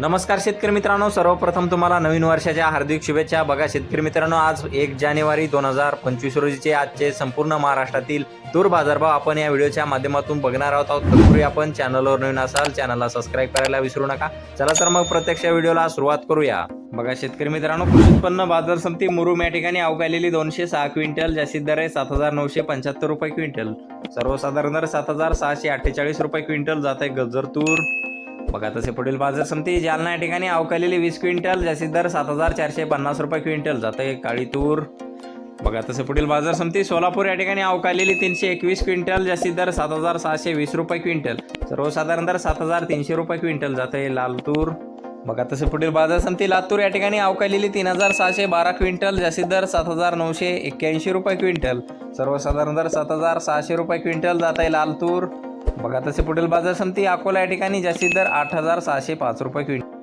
नमस्कार शेतकरी मित्रांनो सर्वप्रथम तुम्हाला नवीन वर्षाच्या हार्दिक शुभेच्छा. बघा शेतकरी मित्रांनो आज एक जानेवारी दोन हजार पंचवीस रोजीचे आजचे संपूर्ण महाराष्ट्रातील तूर बाजारभाव आपण या व्हिडिओच्या माध्यमातून बघणार आहोत. तत्पूर्वी आपण चॅनलवर नवीन असाल चॅनलला सबस्क्राईब करायला विसरू नका. चला तर मग प्रत्यक्ष व्हिडिओला सुरुवात करूया. बघा शेतकरी मित्रांनो कृषी उत्पन्न बाजार समिती मुरुम या ठिकाणी अवकालेली दोनशे सहा क्विंटल जास्तीत दर आहे सात हजार नऊशे पंच्याहत्तर रुपये क्विंटल. सर्वसाधारण दर सात हजार सहाशे अठ्ठेचाळीस रुपये क्विंटल जात आहे गजर तूर. बघा तसे पुढील बाजार समिती जालना या ठिकाणी अवकालेली वीस क्विंटल जास्तीत दर सात हजार चारशे पन्नास रुपये क्विंटल जाते. काळी तूर. बघा तसे पुढील बाजार समिती सोलापूर या ठिकाणी अवकालेली तीनशे एकवीस क्विंटल जास्तीत दर सात हजार सहाशे वीस रुपये क्विंटल. सर्वसाधारण दर सात हजार तीनशे रुपये क्विंटल जाते आहे लाल तूर. बघा तसे पुढील बाजार समिती लातूर या ठिकाणी अवकालेली तीन हजार सहाशे बारा क्विंटल जास्तीत दर सात हजार नऊशे एक्क्याऐंशी रुपये क्विंटल. सर्वसाधारण दर सात हजार सहाशे रुपये क्विंटल जात आहे लाल तूर. बघा तसे पुढील बाजार समिती अकोला या ठिकाणी जास्तीत दर आठ हजार सहाशे पाच रुपये क्विंटल.